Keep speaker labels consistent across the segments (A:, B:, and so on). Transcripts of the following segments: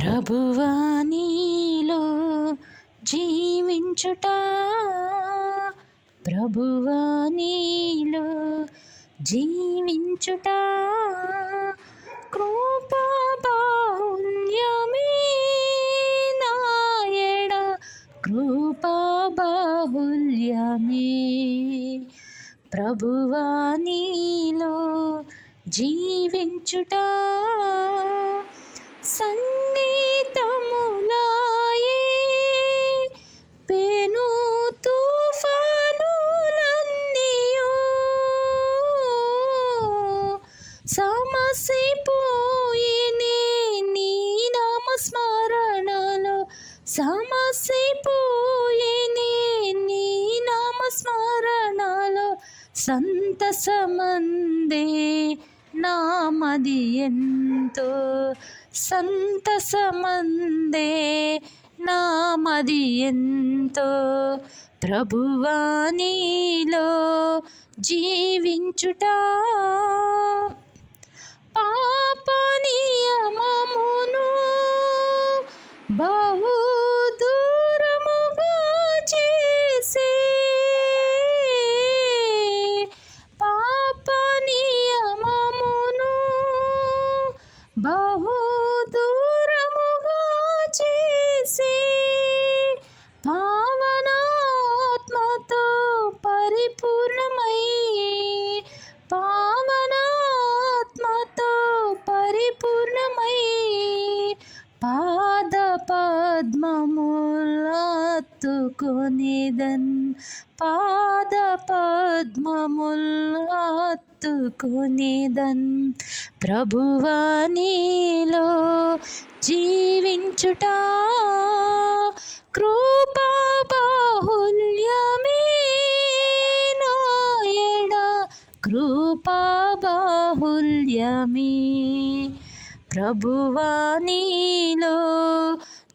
A: ప్రభువా నీలో జీవించుట. ప్రభువా నీలో జీవించుట. కృపా బాహుల్యమే నాయడ. కృపా ప్రభువా నీలో జీవించుట. సంగ సమసిపోయేనే నీ నామస్మరణలో సంతసమందే నామది ఎంతో సంతసమందే నామది ఎంతో ప్రభువా నీలో జీవించుట బహు దూరముగా చేసి పావనాత్మతో పరిపూర్ణమై పావనాత్మతో పరిపూర్ణమై పాద పద్మములత్తుకొనిదన్ పాద పద్మములత్తుకొనిదన్ ప్రభువా నీలో జీవించుట కృపా బాహుల్యమే నాయడ కృపా బాహుల్యమే ప్రభువా నీలో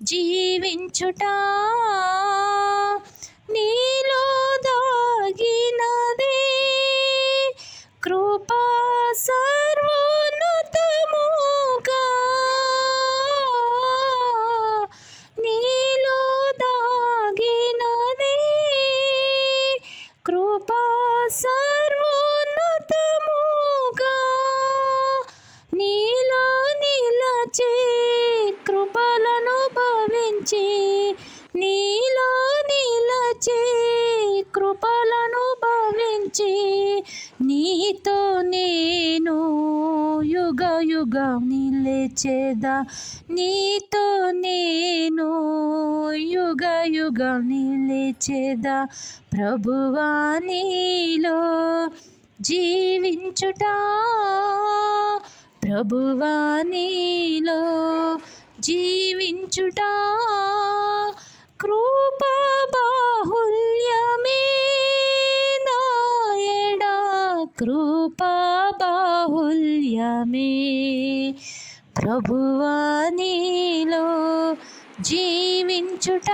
A: జీవించుట నీ నుంచి నీతో నేను యుగ యుగం నిలిచేదా నీతో నేను యుగ యుగం నిలిచేదా ప్రభువా నీలో జీవించుట ప్రభువా నీలో జీవించుట. కృపా బాహుల్యమే. ప్రభువా నీలో జీవించుట